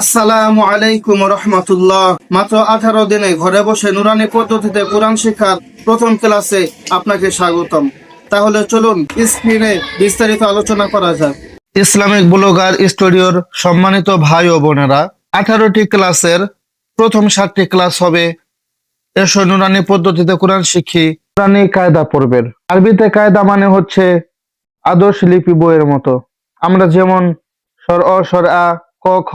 আসসালামু আলাইকুম রহমতুল্লাহ। মাত্র আঠারো দিনে ঘরে বসে নুরানি পদ্ধতিতে কোরআন শিক্ষার প্রথম ক্লাসে আপনাকে স্বাগতম। তাহলে চলুন স্ক্রিনে বিস্তারিত আলোচনা করা যাক। ইসলামিক ব্লগার স্টুডিওর সম্মানিত ভাই ও বোনেরা, আঠারোটি ক্লাসের প্রথম সাতটি ক্লাস হবে। এসো নুরানি পদ্ধতিতে কোরআন শিখি। নুরানি কায়দা পড়বের আরবিতে কায়দা মানে হচ্ছে আদর্শ লিপি বইয়ের মতো। আমরা যেমন স্বর অ স্বর আ ক, খ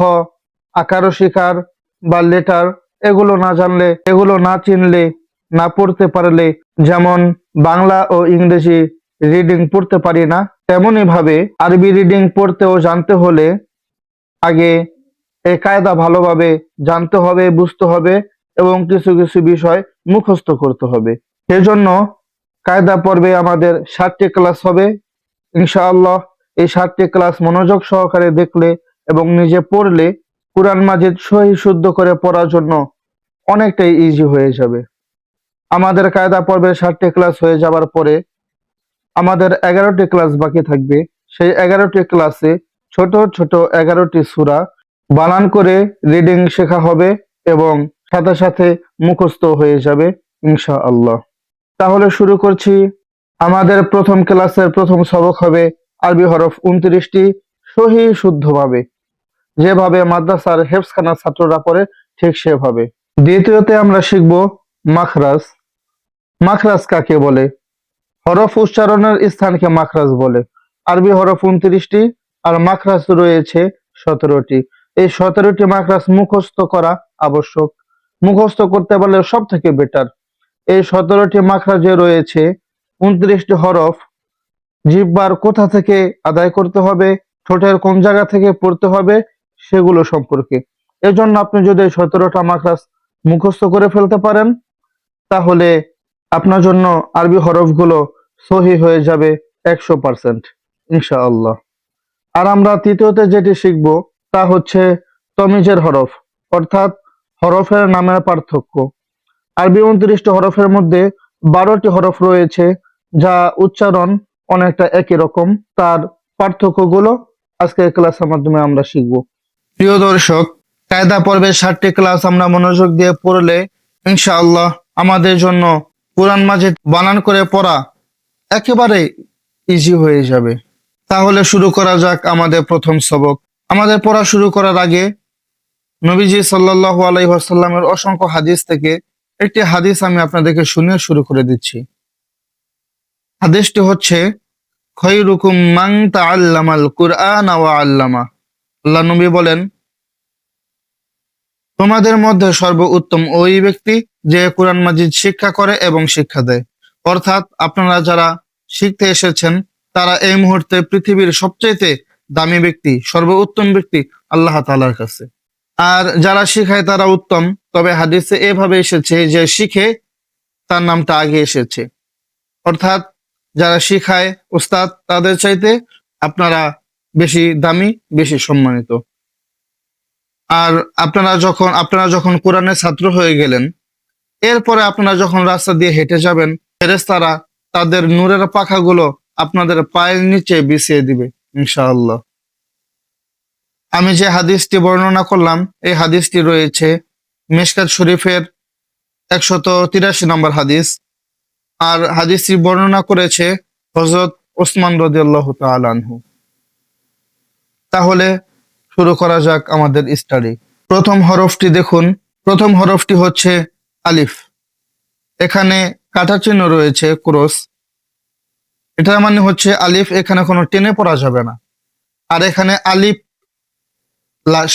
আকার শিকার বা লেটার, এগুলো না জানলে, এগুলো না চিনলে, না পড়তে পারলে, যেমন বাংলা ও ইংরেজি রিডিং পড়তে পারি না, তেমনই ভাবে আরবি রিডিং পড়তে ও জানতে হলে আগে এই কায়দা ভালোভাবে জানতে হবে, বুঝতে হবে এবং কিছু কিছু বিষয় মুখস্থ করতে হবে। সেজন্য কায়দা পর্বে আমাদের ষাটটি ক্লাস হবে। ইনশাআল্লাহ এই ষাটটি ক্লাস মনোযোগ সহকারে দেখলে এবং নিজে পড়লে কোরআন মাজিদ সহি শুদ্ধ করে পড়ার জন্য অনেকটাই ইজি হয়ে যাবে। আমাদের কায়দা পর্বের ষাটটি ক্লাস হয়ে যাবার পরে আমাদের এগারোটি ক্লাস বাকি থাকবে। সেই এগারোটি ক্লাসে ছোট ছোট এগারোটি সুরা বানান করে রিডিং শেখা হবে এবং সাথে সাথে মুখস্থ হয়ে যাবে ইনশাআল্লাহ। তাহলে শুরু করছি। আমাদের প্রথম ক্লাসের প্রথম সবক হবে আরবি হরফ উনত্রিশটি সহি শুদ্ধভাবে। যেভাবে মাদ্রাসার হেফসখানার ছাত্ররা পড়ে, ঠিক সেভাবে। দ্বিতীয়তে আমরা শিখব মাখরাজ। মাখরাজ কাকে বলে? হরফ উচ্চারণের স্থানকে মাখরাজ বলে। আরবি হরফ উনত্রিশটি, আর মাখরাজ রয়েছে সতেরোটি। এই সতেরোটি মাখরাজ মুখস্থ করা আবশ্যক। মুখস্থ করতে পারলে সব থেকে বেটার। এই সতেরোটি মাখরাজে রয়েছে উনত্রিশটি হরফ। জিহ্বার কোথা থেকে আদায় করতে হবে? ঠোঁটের কোন জায়গা থেকে পড়তে হবে? সেগুলো সম্পর্কে। এজন্য আপনি যদি সতেরোটা মাখরাজ মুখস্থ করে ফেলতে পারেন, তাহলে আপনার জন্য আরবি হরফগুলো সহি হয়ে যাবে একশো পার্সেন্ট, ইনশাআল্লাহ। আর আমরা তৃতীয়তে যেটি শিখব, তা হচ্ছে তমিজের হরফ, অর্থাৎ হরফের নামের পার্থক্য। আরবি উনত্রিশটি হরফের মধ্যে বারোটি হরফ রয়েছে, যা উচ্চারণ অনেকটা একই রকম। তার পার্থক্যগুলো আজকের ক্লাসের মাধ্যমে আমরা শিখব। প্রিয় দর্শক, কায়দা পর্বের ষাটটি ক্লাস আমরা মনোযোগ দিয়ে পড়লে ইনশাআল্লাহ আমাদের জন্য কোরআন মাজিদ বানান করে পড়া একেবারে ইজি হয়ে যাবে। তাহলে শুরু করা যাক আমাদের প্রথম সবক। আমাদের পড়া শুরু করার আগে নবীজি সাল্লাল্লাহু আলাইহি ওয়াসাল্লামের অসংখ্য হাদিস থেকে একটি হাদিস আমি আপনাদেরকে শুনিয়ে শুরু করে দিচ্ছি। হাদিসটি হচ্ছে, খৈরুকুম মান তাআল্লামাল কুরআন ওয়া আল্লামা। আল্লাহ নবী বলেন, তোমাদের মধ্যে সর্বোত্তম ওই ব্যক্তি যে কোরআন মাজিদ শিক্ষা করে এবং শিক্ষা দেয়। অর্থাৎ আপনারা যারা শিখতে এসেছেন, তারা এই মুহূর্তে পৃথিবীর সবচাইতে দামি ব্যক্তি, সর্বোত্তম ব্যক্তি আল্লাহ তালার কাছে। আর যারা শিখায় তারা উত্তম, তবে হাদিসে এভাবে এসেছে যে শিখে তার নামটা আগে এসেছে। অর্থাৎ যারা শিখায় উস্তাদ তাদের চাইতে আপনারা বেশি দামি, বেশি সম্মানিত। আর আপনারা যখন আপনারা যখন কোরআনের ছাত্র হয়ে গেলেন, এরপরে আপনারা যখন রাস্তা দিয়ে হেঁটে যাবেন ফেরেস্তারা তাদের নূরের পাখাগুলো আপনাদের পায়ের নিচে বিছিয়ে দিবে, ইনশাআল্লাহ। আমি যে হাদিসটি বর্ণনা করলাম, এই হাদিসটি রয়েছে মেশকাত শরীফের একশত তিরাশি নম্বর হাদিস। আর হাদিসটি বর্ণনা করেছে হজরত ওসমান রদিয়াল্লাহ তালানহু তাহলে শুরু করা যাক আমাদের স্টাডি প্রথম হরফটি দেখুন। প্রথম হরফটি হচ্ছে আলিফ। এখানে কাটা চিহ্ন রয়েছে, ক্রস। এটা মানে হচ্ছে আলিফ, এখানে কোনো টেনে পড়া যাবে না। আর এখানে আলিফ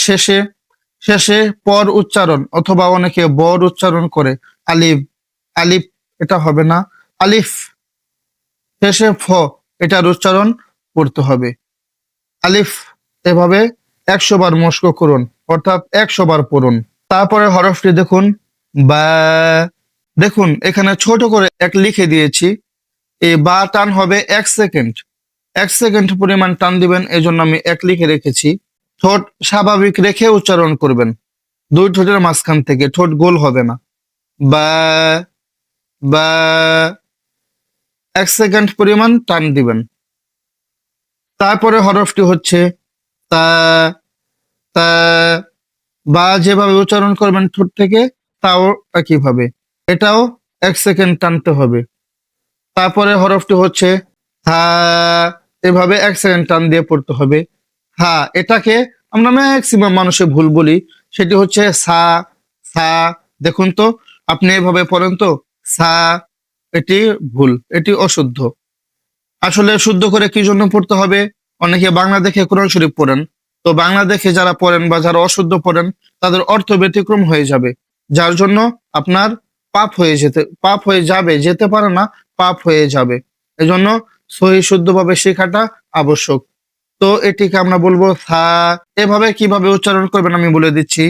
শেষে শেষে পর উচ্চারণ অথবা অনেকে বর উচ্চারণ করে আলিফ আলিফ এটা হবে না। আলিফ শেষে ফ, এটার উচ্চারণ করতে হবে। আলিফ এভাবে একশো বার মস্ক করুন, অর্থাৎ একশো বার পড়ুন। তারপরে হরফটি দেখুন, বা, দেখুন, এখানে ছোট করে এক লিখে দিয়েছি। এই বা টান হবে এক সেকেন্ড। এক সেকেন্ড পরিমাণ টান দিবেন এই জন্য আমি এক লিখে রেখেছি। ঠোঁট স্বাভাবিক রেখে উচ্চারণ করবেন। দুই ঠোঁটের মাঝখান থেকে ঠোঁট গোল হবে না। বা বা, এক সেকেন্ড পরিমাণ টান দিবেন। তারপরে হরফটি হচ্ছে তা তা, বা যেভাবে উচ্চারণ করবেন ঠোঁট থেকে, তাও একইভাবে। এটাও এক সেকেন্ড টানতে হবে। তারপরে হরফটি হচ্ছে হা, এভাবে এক সেকেন্ড টান দিয়ে পড়তে হবে। হা, এটাকে আমরা ম্যাক্সিমাম মানুষে ভুল বলি, সেটি হচ্ছে সা সা, দেখুন তো, আপনি এভাবে পড়েন তো, সা, এটি ভুল, এটি অশুদ্ধ। আসলে শুদ্ধ করে কি জন্য পড়তে হবে? অনেকে বাংলা দেখে কোরআন শরীফ পড়েন, তো বাংলা দেখে যারা পড়েন বা যারা অশুদ্ধ পড়েন, তাদের অর্থ ব্যতিক্রম হয়ে যাবে। যার জন্য আপনার পাপ হয়ে যেতে, পাপ হয়ে যাবে, যেতে পারে না, পাপ হয়ে যাবে। এজন্য সহি শুদ্ধভাবে শেখাটা আবশ্যক। তো এটিকে আমরা বলব থা। এভাবে কীভাবে উচ্চারণ করবেন আমি বলে দিচ্ছি।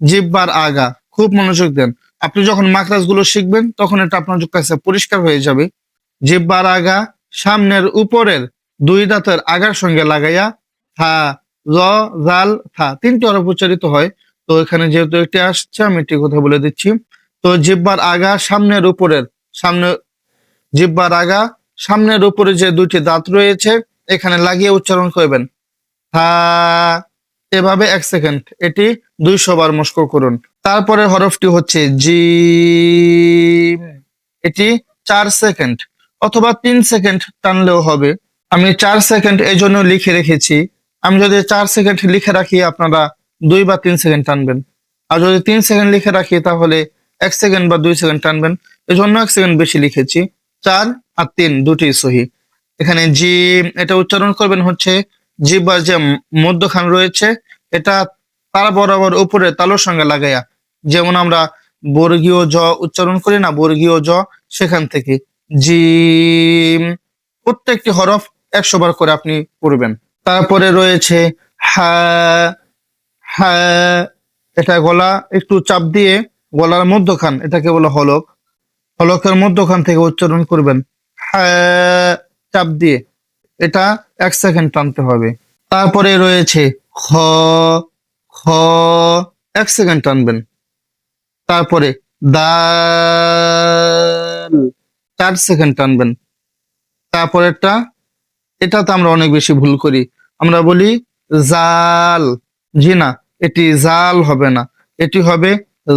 জিব্বার আগা, খুব মনোযোগ দেন। আপনি যখন মাকরাজগুলো শিখবেন, তখন এটা আপনার কাছে পরিষ্কার হয়ে যাবে। জিব্বার আগা, সামনের উপরের দুই দাঁতের আগার সঙ্গে লাগাইয়া থা জাল, থা তিনটি হরফ উচ্চারিত হয়। তো এখানে যেহেতু একটি আসছে, আমি একটি কথা বলে দিচ্ছি। তো জিব্বার আগা সামনের উপরের, সামনে জিব্বার আগা সামনের উপরে যে দুইটি দাঁত রয়েছে, এখানে লাগিয়ে উচ্চারণ করবেন। থা, এভাবে এক সেকেন্ড, এটি দুইশো বার মস্ক করুন। তারপরে হরফটি হচ্ছে জি এটি চার সেকেন্ড, অথবা তিন সেকেন্ড টানলেও হবে। আমি চার সেকেন্ড এই জন্য লিখে রেখেছি। আমি যদি চার সেকেন্ড লিখে রাখি, আপনারা দুই বা তিন সেকেন্ড টানবেন। আর যদি তিন সেকেন্ড লিখে রাখি, তাহলে এক সেকেন্ড বা দুই সেকেন্ড টানবেন। এই জন্য এক সেকেন্ড বেশি লিখেছি। চার আর তিন, দুটি সহি। এখানে জি, এটা উচ্চারণ করবেন হচ্ছে জিব্বার যে মধ্যখান রয়েছে, এটা তার বরাবর উপরে তালুর সঙ্গে লাগাইয়া, যেমন আমরা বর্গীয় জ উচ্চারণ করি না, বর্গীয় জ, সেখান থেকে। জিম, প্রত্যেকটি হরফ একশো বার করে আপনি পড়বেন। তারপরে রয়েছে এটা গলা একটু চাপ দিয়ে গলার মধ্যখান, এটাকে বলে হলক। হলকের মধ্যখান থেকে উচ্চারণ করবেন। চাপ দিয়ে। এটা এক সেকেন্ড টানতে হবে। তারপরে রয়েছে খ খ, এক সেকেন্ড টানবেন। তারপরে দাল চার সেকেন্ড টানবেন। তারপরেরটা এটাতে আমরা অনেক বেশি ভুল করি। আমরা বলি জাল। জি না, এটি জাল হবে না। এটি হবে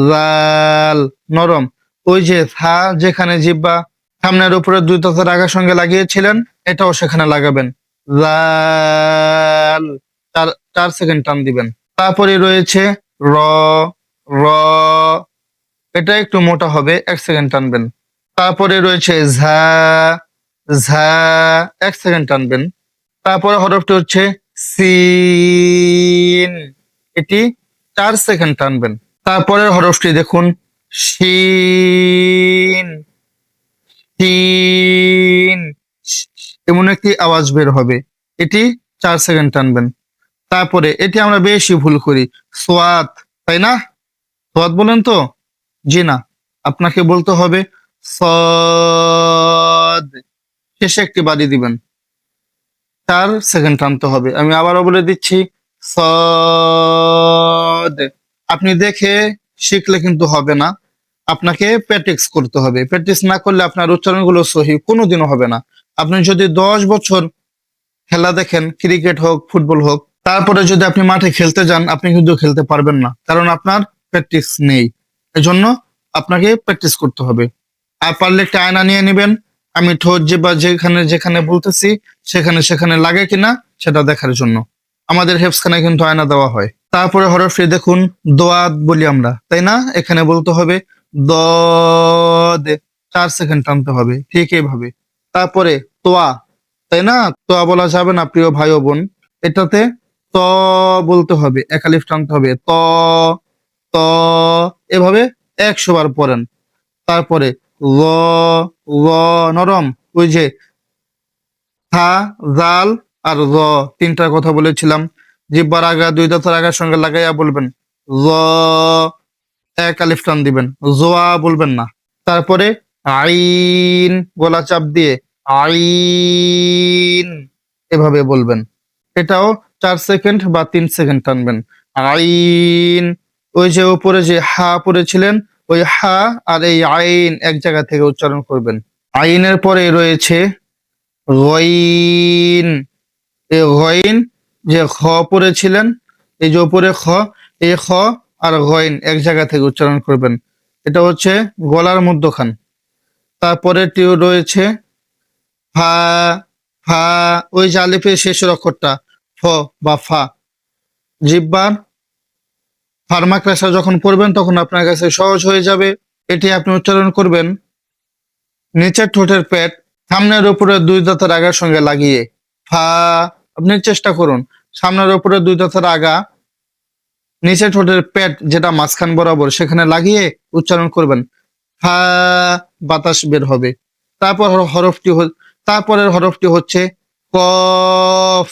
জাল, নরম। ওই যে থা, যেখানে জিব্বা সামনের উপরে দুই তথা রাগার সঙ্গে লাগিয়েছিলেন, এটাও সেখানে লাগাবেন। জাল, চার চার সেকেন্ড টান দিবেন। তারপরে রয়েছে র র। এটা একটু মোটা হবে, এক সেকেন্ড টানবেন। তারপরে রয়েছে ঝা ঝা, এক সেকেন্ড টানবেন। তারপরে হরফটি হচ্ছে সিন এটি চার সেকেন্ড টানবেন। তারপরের হরফটি দেখুন, শিন। শিন। এমন একটি আওয়াজ বের হবে। এটি চার সেকেন্ড টানবেন। তারপরে এটি আমরা বেশি ভুল করি। সোয়াত তাই না? সোয়াত বলেন তো? জি না। আপনাকে বলতে হবে সদ। শেষে একটি বাড়ি দিবেন। তার সেকেন্ড টানতে হবে। আমি আবারও বলে দিচ্ছি আপনি দেখে শিখলে কিন্তু হবে না। আপনাকে প্র্যাকটিস করতে হবে। প্র্যাকটিস না করলে আপনার উচ্চারণগুলো সহি কোনোদিনও হবে না। আপনি যদি দশ বছর খেলা দেখেন, ক্রিকেট হোক, ফুটবল হোক, তারপরে যদি আপনি মাঠে খেলতে যান, আপনি কিন্তু খেলতে পারবেন না। কারণ আপনার প্র্যাকটিস নেই। এজন্য আপনাকে প্র্যাকটিস করতে হবে। আর পারলে একটা আয়না নিয়ে নেবেন। আমি ঠোঁট যে বা যেখানে যেখানে বলতেছি, সেখানে সেখানে লাগে কিনা, সেটা দেখার জন্য। আমাদের হেফসখানে কিন্তু আয়না দেওয়া হয়। তারপরে হরফে দেখুন দোয়াত বলি আমরা, তাই না? এখানে বলতে হবে দদ চার সেকেন্ড টানতে হবে, ঠিক এইভাবে। তারপরে তোয়া, তাই না? তোয়া বলা যাবে না, প্রিয় ভাই ও বোন। এটাতে ত বলতে হবে, একালিফ টানতে হবে, ত ত, এভাবে একশো বার পড়েন। তারপরে ল নরম, ওই যে থা, জাল আর র তিনটার কথা বলেছিলাম। জিব্বার আগা, দুই দাঁতের আগার সঙ্গে লাগাইয়া বলবেন ল এক আলিফ টান দিবেন, জোয়া বলবেন না। তারপরে আইন, গলা চাপ দিয়ে আইন এভাবে বলবেন। এটাও চার সেকেন্ড বা তিন সেকেন্ড টানবেন। আইন, ওই যে উপরে যে হা পড়েছিলেন ওই হা আর এই আইন এক জায়গা থেকে উচ্চারণ করবেন। আইনের পরে রয়েছে গইন। যে খ পড়েছিলেন, এই যে ওপরে খ, এই খ আর গইন এক জায়গা থেকে উচ্চারণ করবেন। এটা হচ্ছে গলার মধ্যখান। তারপরেরটি রয়েছে ফা ফা ওই আলিফের শেষের অক্ষরটা, ফ বা ফা। জিব্বার ফার্মাক্রাসা যখন পড়বেন, তখন আপনার কাছে সহজ হয়ে যাবে। এটি আপনি উচ্চারণ করবেন, নিচের ঠোঁটের পেট, সামনের উপরে দুই দাঁতের আগার সঙ্গে লাগিয়ে। ফা, আপনি চেষ্টা করুন, সামনের উপরে দুই দাঁতের আগা, নিচের ঠোঁটের পেট যেটা মাঝখান বরাবর সেখানে লাগিয়ে উচ্চারণ করবেন। ফা, বাতাস বের হবে। তারপর হরফটি তারপরের হরফটি হচ্ছে কফ।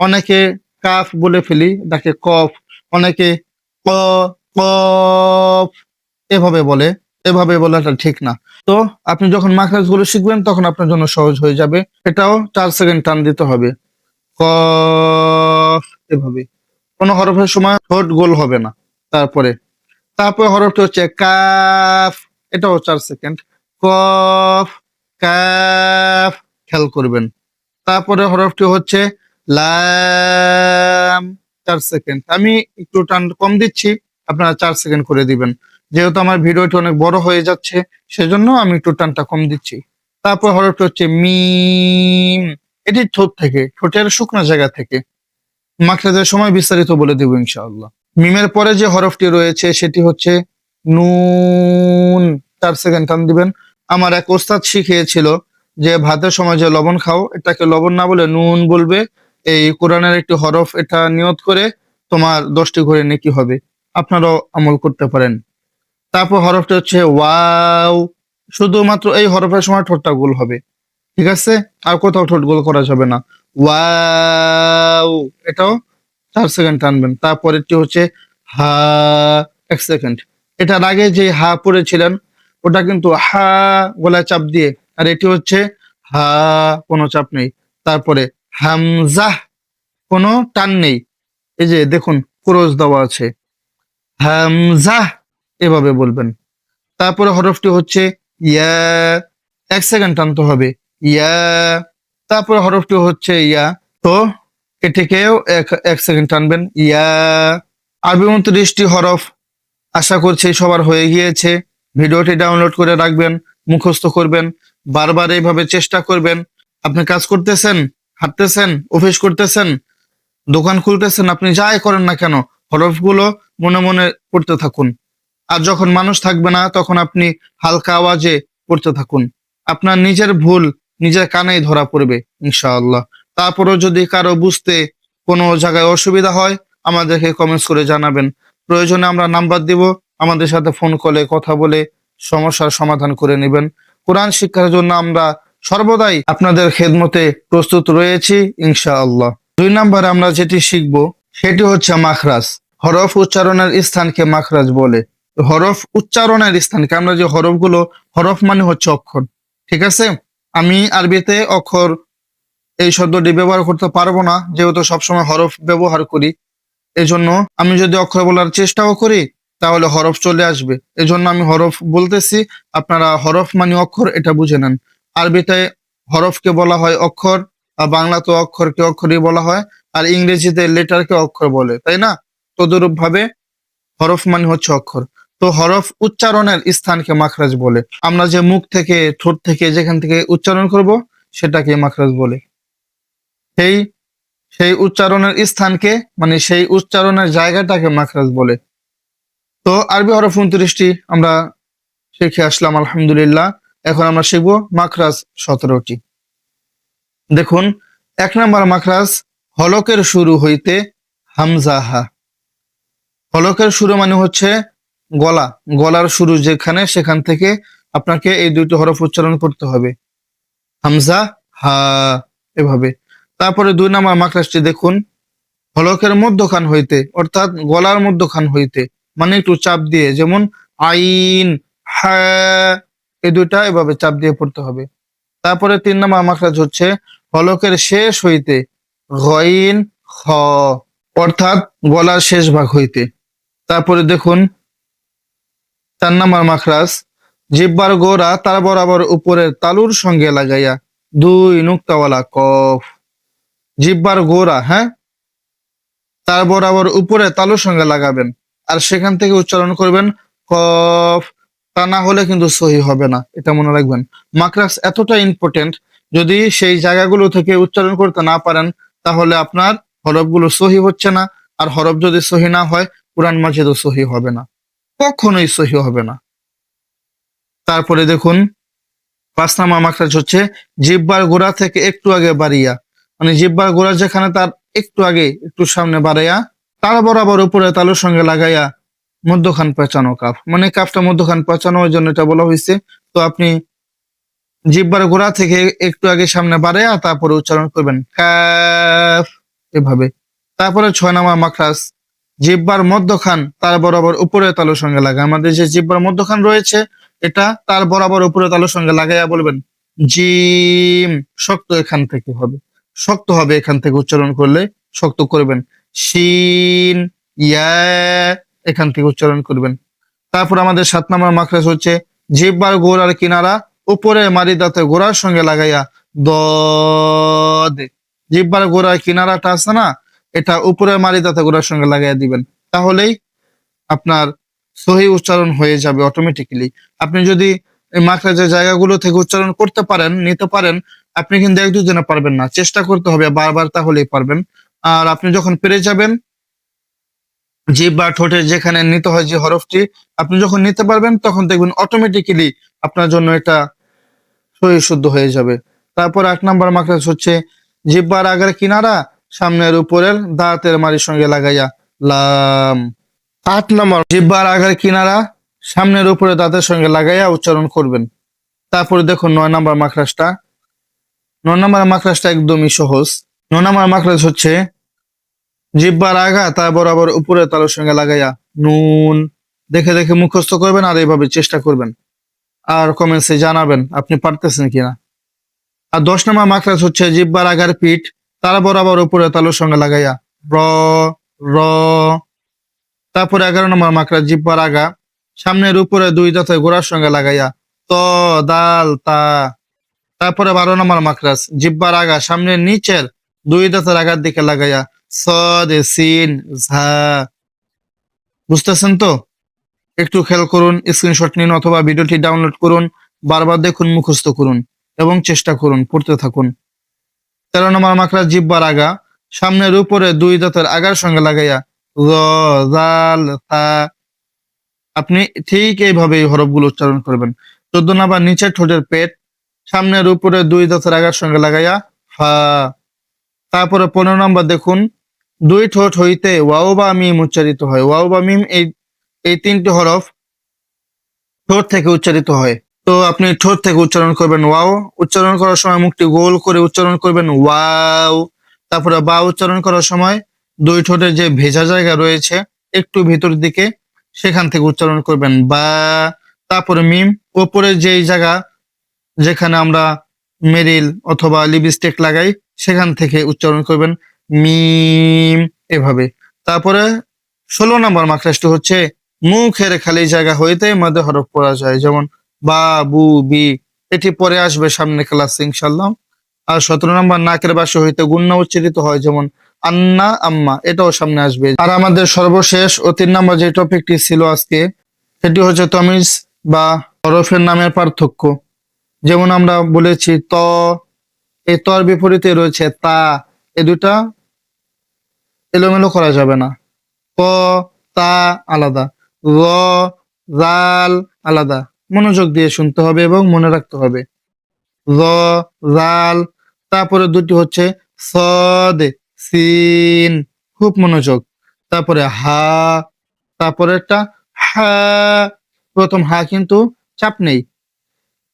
অনেকে কাফ বলে ফেলি ডাকে কফ, অনেকে ক কফ এভাবে বলে, এভাবে বলাটা ঠিক না। তো আপনি যখন মাখরাজগুলো শিখবেন, তখন আপনার জন্য সহজ হয়ে যাবে। এটাও চার সেকেন্ড টান দিতে হবে। কফ এভাবে। কোনো হরফের সময় ঠোঁট গোল হবে না তারপরে। তারপরে হরফটি হচ্ছে কাফ, এটাও চার সেকেন্ড। কফ, কাফ, খেয়াল করবেন। তারপরে হরফটি হচ্ছে লাম। চার সেকেন্ড আমি একটু টান কম দিচ্ছি, আপনারা চার সেকেন্ড করে দিবেন। যেহেতু আমার ভিডিওটি অনেক বড় হয়ে যাচ্ছে, সেজন্য আমি একটু টানটা কম দিচ্ছি। তারপর হরফটি হচ্ছে মিম। এটি ঠোঁট থেকে, ঠোঁটের শুকনো জায়গা থেকে। মাখরাজের সময় বিস্তারিত বলে দেবো ইনশাআল্লাহ। মিমের পরে যে হরফটি রয়েছে, সেটি হচ্ছে নুন। চার সেকেন্ড টান দিবেন। আমার এক ওস্তাদ শিখিয়েছিল যে, ভাতের সময় যে লবণ খাও, এটাকে লবণ না বলে নুন বলবে। এই কোরআনের একটি হরফ এটা নিয়ত করে তোমার দশটি করে নেকি হবে। আপনারাও আমল করতে পারেন। তারপর হরফটা হচ্ছে ওয়াও। শুধুমাত্র এই হরফের সময় ঠোঁটটা গোল হবে। ঠিক আছে? আর কোথাও ঠোঁট গোল করা যাবে না। ওয়াও। এটাও চার সেকেন্ড টানবেন। তারপরেরটি হচ্ছে হা, এক সেকেন্ড। এটার আগে যে হা পড়েছিলেন, ওটা কিন্তু হা গলায় চাপ দিয়ে, আর এটি হচ্ছে হা, কোনো চাপ নেই। তারপরে হামজাহ কোনো টান নেই। এই যে দেখুন ক্রোজ দেওয়া আছে। হামজাহ এভাবে বলবেন। তারপরে হরফটি হচ্ছে ইয়া। এক সেকেন্ড টানতে হবে। ইয়া। তারপরে হরফটি হচ্ছে ইয়া। তো এটিকেও এক এক সেকেন্ড টানবেন। ইয়া। আরবি উনত্রিশটি হরফ আশা করছি সবার হয়ে গিয়েছে। ভিডিওটি ডাউনলোড করে রাখবেন, মুখস্থ করবেন, বারবার এইভাবে চেষ্টা করবেন। আপনি কাজ করতেছেন? হাঁটতেছেন, অফিস করতেছেন, দোকান খুলতেছেন, আপনি যাই করেন না কেন, হরফগুলো মনে মনে পড়তে থাকুন। আর যখন মানুষ থাকবে না, তখন আপনি হালকা আওয়াজে পড়তে থাকুন। আপনার নিজের ভুল নিজের কানেই ধরা পড়বে, ইনশাআল্লাহ। তারপরেও যদি কারও বুঝতে কোনো জায়গায় অসুবিধা হয়, আমাদেরকে কমেন্টস করে জানাবেন। প্রয়োজনে আমরা নাম্বার দিব, আমাদের সাথে ফোন কলে কথা বলে সমস্যার সমাধান করে নেবেন। কোরআন শিক্ষার জন্য আমরা সর্বদাই আপনাদের খেদমতে প্রস্তুত রয়েছি, ইনশাআল্লাহ। দুই নম্বরে আমরা যেটি শিখব, সেটি হচ্ছে মাখরাজ। হরফ উচ্চারণের স্থানকে মাখরাজ বলে। হরফ উচ্চারণের স্থানকে, আমরা যে হরফগুলো, হরফ মানে হচ্ছে অক্ষর। ঠিক আছে? আমি আরবিতে অক্ষর এই শব্দটি ব্যবহার করতে পারব না, যেহেতু সবসময় হরফ ব্যবহার করি। এজন্য আমি যদি অক্ষর বলার চেষ্টাও করি, তাহলে হরফ চলে আসবে। এজন্য আমি হরফ বলতেছি, আপনারা হরফ মানে অক্ষর, এটা বুঝে নেন। আরবিতে হরফকে বলা হয় অক্ষর, আর বাংলাতে অক্ষরকে অক্ষরই বলা হয়, আর ইংরেজিতে লেটারকে অক্ষর বলে, তাই না? তদরূপ ভাবে হরফ মানে হচ্ছে অক্ষর। তো হরফ উচ্চারণের স্থানকে মাখরাজ বলে। আমরা যে মুখ থেকে, ঠোঁট থেকে যেখান থেকে উচ্চারণ করব সেটাকে মাখরাজ বলে। সেই সেই উচ্চারণের স্থানকে মানে সেই উচ্চারণের জায়গাটাকে মাখরাজ বলে। তো আরবি হরফ উনত্রিশটি, আমরা শিখে আসলাম, আলহামদুলিল্লাহ। এখন আমরা শিখব মাখরাজ সতেরোটি। দেখুন, এক নম্বর মাখরাজ, হলকের শুরু হইতে হামজাহা হলকের শুরু মানে হচ্ছে গলা। গলার শুরু যেখানে, সেখান থেকে আপনাকে এই দুইটি হরফ উচ্চারণ করতে হবে। হামজা, হা, এভাবে। তারপরে দুই নম্বর মাকড়াসটি দেখুন, হলকের মধ্যখান হইতে, অর্থাৎ গলার মধ্যখান হইতে মানে একটু চাপ দিয়ে, যেমন আইন, হা এই দুইটা এভাবে চাপ দিয়ে পড়তে হবে। তারপরে তিন নম্বর মাকড়াজ হচ্ছে হলকের শেষ হইতে গইন খ, অর্থাৎ গলার শেষ ভাগ হইতে। তারপরে দেখুন, চার নম্বর মাখরাজ, জিব্বার গোড়া তার বরাবর উপরের তালুর সঙ্গে লাগাইয়া দুই নুক্তাওয়ালা কফ। জিব্বার গোড়া হ্যাঁ? তার বরাবর উপরে তালুর সঙ্গে লাগাবেন। আর সেখান থেকে উচ্চারণ করবেন কফ। তা না হলে কিন্তু সহি হবে না, এটা মনে রাখবেন। মাকরাস এতটা ইম্পর্টেন্ট যদি সেই জায়গাগুলো থেকে উচ্চারণ করতে না পারেন, তাহলে আপনার হরফগুলো সহি হচ্ছে না, আর হরফ যদি সহি না হয়, কোরআন মাজিদও সহি হবে না, কখনোই সহি হবে না। তারপরে দেখুন, পাঁচ মাকরাজ হচ্ছে, জিব্বার গোড়া থেকে একটু আগে বাড়িয়া। মানে জিব্বার গোড়া যেখানে তার একটু আগে, একটু সামনে বাড়াইয়া তার বরাবর উপরে তালুর সঙ্গে লাগাইয়া মধ্যখান পেঁচানো কাপ মানে কাপটা মধ্যখান পেঁচানো ওই জন্য এটা বলা হয়েছে। তো আপনি জিব্বার গোড়া থেকে একটু আগে সামনে বাড়াইয়া তারপরে উচ্চারণ করবেন কাফ এভাবে। তারপরে ছয় নাম্বার মাকরাস জিব্বার মধ্যখান তার বরাবর উপরে তালুর সঙ্গে লাগা আমাদের যে জিব্বার মধ্যখান রয়েছে, এটা তার বরাবর উপরে তালুর সঙ্গে লাগাইয়া বলবেন জিম। শক্ত এখান থেকে হবে। শক্ত হবে এখান থেকে উচ্চারণ করলে শক্ত করবেন। শিন, ইয়া এখান থেকে উচ্চারণ করবেন। তারপর আমাদের সাত নম্বর মাকরাস হচ্ছে, জিব্বার গোড়ার কিনারা উপরে মারি দাঁতে গোড়ার সঙ্গে লাগাইয়া দদ। জিব্বার গোড়ার কিনারাটা আছে না, এটা উপরে মারি দাঁতে গোড়ার সঙ্গে লাগাইয়া দিবেন। তাহলেই আপনার সহি উচ্চারণ হয়ে যাবে অটোমেটিক্যালি আপনি যদি এই মাখরাজের জায়গাগুলো থেকে উচ্চারণ করতে পারেন, নিতে পারেন, আপনি কিন্তু এক দুদিনে পারবেন না। চেষ্টা করতে হবে বারবার তাহলেই পারবেন। আর আপনি যখন পেরে যাবেন জিভ বা ঠোঁটে যেখানে নিতে হয় যে হরফটি, আপনি যখন নিতে পারবেন, তখন দেখবেন অটোমেটিক্যালি আপনার জন্য এটা সহি শুদ্ধ হয়ে যাবে। তারপর এক নাম্বার মাখরাজ হচ্ছে জিব্বার আগের কিনারা সামনের উপরের দাঁতের মারির সঙ্গে লাগাইয়া, লাম। আট নম্বর জিব্বার আগের কিনারা সামনের উপরে দাঁতের সঙ্গে লাগাইয়া উচ্চারণ করবেন। তারপরে দেখুন নয় নাম্বার মাখরাজটা নয় নাম্বার মাখরাজটা একদমই সহজ। নয় নাম্বার মাখরাজ হচ্ছে জিব্বার আগা তার বরাবর উপরে তালুর সঙ্গে লাগাইয়া নুন, দেখে দেখে মুখস্থ করবেন আর এইভাবে চেষ্টা করবেন। আর কমেন্টসে জানাবেন, আপনি পারতেছেন কিনা। আর দশ নম্বর মাখরাজ হচ্ছে জিব্বার আগার পিঠ, তার বরাবর উপরে তালুর সঙ্গে লাগাইয়া র র। তারপরে এগারো নম্বর মাকড়া জিব্বার আগা সামনের উপরে দুই দাঁতে গোড়ার সঙ্গে লাগাইয়া ত, দাল, তা। তারপরে বারো নম্বর মাকড়াস জিব্বার আগা সামনের নিচের দুই দাঁতের আগার দিকে লাগাইয়া স দে সিন বুঝতেছেন তো? একটু খেয়াল করুন স্ক্রিনশট নিন অথবা ভিডিওটি ডাউনলোড করুন, বারবার দেখুন, মুখস্থ করুন এবং চেষ্টা করুন, পড়তে থাকুন। তেরো নম্বর মাকড়া জিব্বার আগা সামনের উপরে দুই দাঁতের আগার সঙ্গে লাগাইয়া জাল আপনি ঠিক এইভাবে এই হরফগুলো উচ্চারণ করবেন। চোদ্দ নাম্বার, নিচের ঠোঁটের পেট। সামনের উপরে দুই দাঁতের আগার সঙ্গে লাগাইয়া, ফা। তারপরে পনেরো নম্বর, দেখুন দুই ঠোঁট হইতে ওয়াও বা মিম উচ্চারিত হয়। ওয়াও বা মিম এই এই তিনটি হরফ ঠোঁট থেকে উচ্চারিত হয়। তো আপনি ঠোঁট থেকে উচ্চারণ করবেন ওয়াও, উচ্চারণ করার সময় মুখটি গোল করে উচ্চারণ করবেন ওয়াও। তারপরে বা উচ্চারণ করার সময় দুই ঠোঁটের যে ভেজা জায়গা রয়েছে, একটু ভিতর দিকে সেখান থেকে উচ্চারণ করবেন বা। তারপরে মিম ওপরে যেই জায়গা যেখানে আমরা মেরিল অথবা লিপস্টিক লাগাই, সেখান থেকে উচ্চারণ করবেন মিম, এভাবে। তারপরে ষোলো নম্বর মাকড়াসটি হচ্ছে, মুখের খালি জায়গা হইতে মধ্যে হরফ পড়া যায়। যেমন, বা, বু, বি, এটি পরে আসবে সামনে ক্লাস ইনশাল্লাহ আর সতেরো নম্বর, নাকের বাসে হইতে গুণ্য উচ্চারিত হয়, যেমন, আন্না, আম্মা, এটাও সামনে আসবে। আর আমাদের সর্বশেষ ও তিন নম্বর যে টপিকটি ছিল আজকে, সেটি হচ্ছে তমিজ বা হরফের নামের পার্থক্য। যেমন আমরা বলেছি ত এই তর বিপরীতে রয়েছে তা। এ দুটা এলোমেলো করা যাবে না। ক, তা, আলাদা। র জাল, আলাদা। মনোযোগ দিয়ে শুনতে হবে এবং মনে রাখতে হবে। র জাল, তারপরে দুটি হচ্ছে সদ, সিন, খুব মনোযোগ। তারপরে হা, তারপরে একটা হা, প্রথম হা কিন্তু চাপ নেই।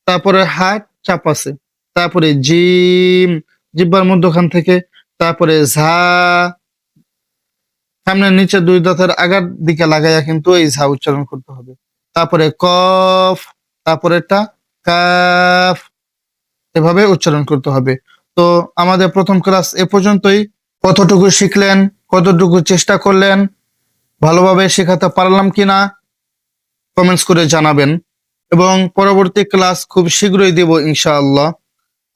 তারপরে হা, চাপ আছে। তারপরে জিম, জিব্বার মধ্যখান থেকে। তারপরে ঝা সামনে নিচে দুই দাঁতের আগার দিকে লাগাইয়া কিন্তু এই ঝা উচ্চারণ করতে হবে। তারপরে কফ, তারপরে কাফ, এভাবে উচ্চারণ করতে হবে। তো আমাদের প্রথম ক্লাস এ পর্যন্তই। কতটুকু শিখলেন, কতটুকু চেষ্টা করলেন, ভালোভাবে শেখাতে পারলাম কিনা কমেন্টস করে জানাবেন। এবং পরবর্তী ক্লাস খুব শীঘ্রই দেব ইনশাআল্লাহ।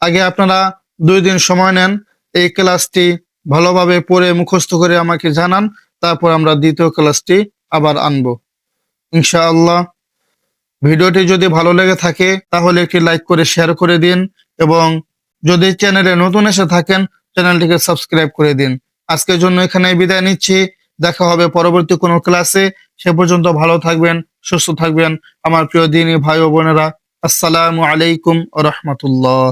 আগে আপনারা দুই দিন সময় নেন, এই ক্লাসটি ভালোভাবে পড়ে মুখস্থ করে আমাকে জানান, তারপর আমরা দ্বিতীয় ক্লাসটি আবার আনব। ইনশাআল্লাহ। ভিডিওটি যদি ভালো লেগে থাকে, তাহলে একটি লাইক করে শেয়ার করে দিন এবং যদি চ্যানেলে নতুন এসে থাকেন, চ্যানেলটিকে সাবস্ক্রাইব করে দিন। আজকের জন্য এখানে বিদায় নিচ্ছি। দেখা হবে পরবর্তী কোনো ক্লাসে। সে পর্যন্ত ভালো থাকবেন, সুস্থ থাকবেন। আমার প্রিয় দিনী ভাই ও বোনেরা, আসসালামু আলাইকুম রহমতুল্লাহ